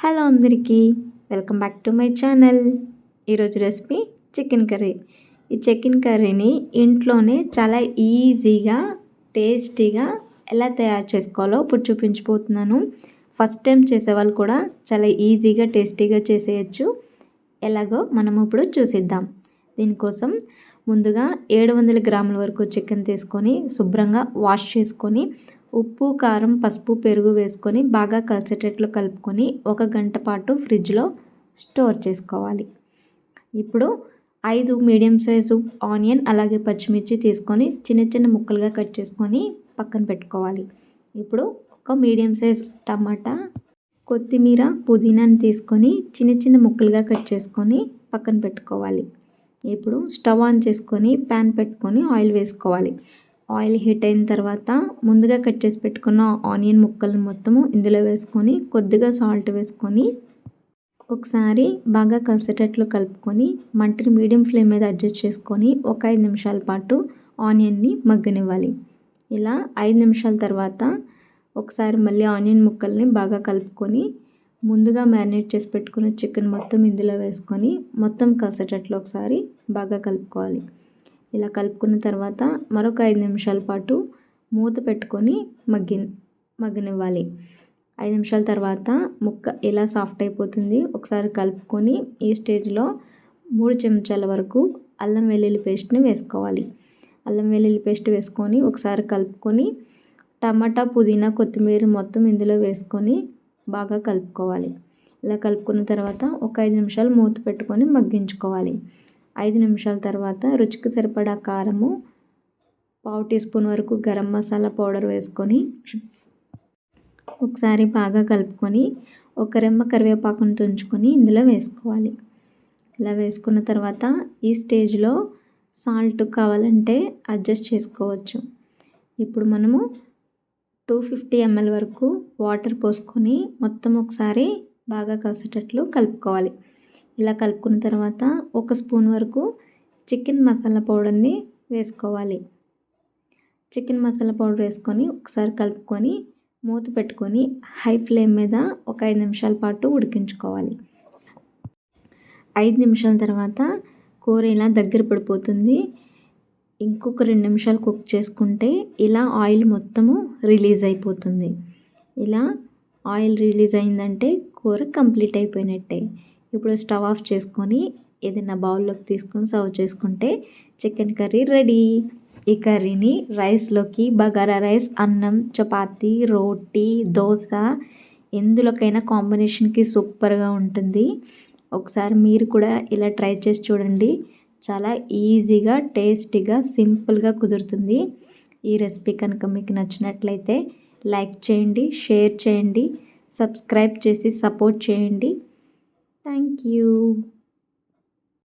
Hello అందరికీ welcome back to my channel. ఈరోజు recipe chicken curry. ఈ చికెన్ కర్రీని ఇంట్లోనే చాలా ఈజీగా టేస్టీగా ఎలా తయారు చేసుకోవాలో ఇప్పుడు చూపించిపోతున్నాను ఫస్ట్ టైం చేసేవాళ్ళు కూడా చాలా ఈజీగా టేస్టీగా చేసేయచ్చు. ఎలాగో మనం ఇప్పుడు చూసిద్దాం. దీనికోసం ముందుగా ఏడు వందల గ్రాముల వరకు చికెన్ తీసుకొని శుభ్రంగా వాష్ చేసుకొని ఉప్పు కారం పసుపు పెరుగు వేసుకొని బాగా కలిసేటట్లు కలుపుకొని ఒక గంట పాటు ఫ్రిడ్జ్లో స్టోర్ చేసుకోవాలి. ఇప్పుడు ఐదు మీడియం సైజు ఆనియన్ అలాగే పచ్చిమిర్చి తీసుకొని చిన్న చిన్న ముక్కలుగా కట్ చేసుకొని పక్కన పెట్టుకోవాలి. ఇప్పుడు ఒక మీడియం సైజ్ టమాటా కొత్తిమీర పుదీనాని తీసుకొని చిన్న చిన్న ముక్కలుగా కట్ చేసుకొని పక్కన పెట్టుకోవాలి. ఇప్పుడు స్టవ్ ఆన్ చేసుకొని ప్యాన్ పెట్టుకొని ఆయిల్ వేసుకోవాలి. ఆయిల్ హీట్ అయిన తర్వాత ముందుగా కట్ చేసి పెట్టుకున్న ఆనియన్ ముక్కలను మొత్తము ఇందులో వేసుకొని కొద్దిగా సాల్ట్ వేసుకొని ఒకసారి బాగా కలిసేటట్లు కలుపుకొని మంటని మీడియం ఫ్లేమ్ మీద అడ్జస్ట్ చేసుకొని ఒక ఐదు నిమిషాల పాటు ఆనియన్ని మగ్గనివ్వాలి. ఇలా ఐదు నిమిషాల తర్వాత ఒకసారి మళ్ళీ ఆనియన్ ముక్కల్ని బాగా కలుపుకొని ముందుగా మ్యారినేట్ చేసి పెట్టుకున్న చికెన్ మొత్తం ఇందులో వేసుకొని మొత్తం కలిసేటట్లు ఒకసారి బాగా కలుపుకోవాలి. ఇలా కలుపుకున్న తర్వాత మరొక ఐదు నిమిషాల పాటు మూత పెట్టుకొని మగ్గి మగ్గనివ్వాలి. ఐదు నిమిషాల తర్వాత ముక్క ఇలా సాఫ్ట్ అయిపోతుంది ఒకసారి కలుపుకొని ఈ స్టేజ్లో మూడు చెంచాల వరకు అల్లం వెల్లుల్లి పేస్ట్ని వేసుకోవాలి. అల్లం వెల్లుల్లి పేస్ట్ వేసుకొని ఒకసారి కలుపుకొని టమాటా పుదీనా కొత్తిమీర మొత్తం ఇందులో వేసుకొని బాగా కలుపుకోవాలి. ఇలా కలుపుకున్న తర్వాత ఒక ఐదు నిమిషాలు మూత పెట్టుకొని మగ్గించుకోవాలి. ఐదు నిమిషాల తర్వాత రుచికి సరిపడా కారము పావు టీ స్పూన్ వరకు గరం మసాలా పౌడర్ వేసుకొని ఒకసారి బాగా కలుపుకొని ఒక రెమ్మ కరివేపాకును తుంచుకొని ఇందులో వేసుకోవాలి. ఇలా వేసుకున్న తర్వాత ఈ స్టేజ్లో సాల్ట్ కావాలంటే అడ్జస్ట్ చేసుకోవచ్చు. ఇప్పుడు మనము టూ ఫిఫ్టీ ఎంఎల్ వరకు వాటర్ పోసుకొని మొత్తం ఒకసారి బాగా కలిసేటట్లు కలుపుకోవాలి. ఇలా కలుపుకున్న తర్వాత ఒక స్పూన్ వరకు చికెన్ మసాలా పౌడర్ని వేసుకోవాలి. చికెన్ మసాలా పౌడర్ వేసుకొని ఒకసారి కలుపుకొని మూత పెట్టుకొని హై ఫ్లేమ్ మీద ఒక ఐదు నిమిషాల పాటు ఉడికించుకోవాలి. ఐదు నిమిషాల తర్వాత కూర ఇలా దగ్గర పడిపోతుంది. ఇంకొక రెండు నిమిషాలు కుక్ చేసుకుంటే ఇలా ఆయిల్ మొత్తము రిలీజ్ అయిపోతుంది. ఇలా ఆయిల్ రిలీజ్ అయిందంటే కూర కంప్లీట్ అయిపోయినట్టే. ఇప్పుడు స్టవ్ ఆఫ్ చేసుకొని ఏదైనా బౌల్లోకి తీసుకొని సర్వ్ చేసుకుంటే చికెన్ కర్రీ రెడీ. ఈ కర్రీని రైస్లోకి బగారా రైస్ అన్నం చపాతి రోటీ దోశ ఎందులోకైనా కాంబినేషన్కి సూపర్గా ఉంటుంది. ఒకసారి మీరు కూడా ఇలా ట్రై చేసి చూడండి. చాలా ఈజీగా టేస్టీగా సింపుల్గా కుదురుతుంది. ఈ రెసిపీ కనుక మీకు నచ్చినట్లయితే లైక్ చేయండి షేర్ చేయండి సబ్స్క్రైబ్ చేసి సపోర్ట్ చేయండి. Thank you.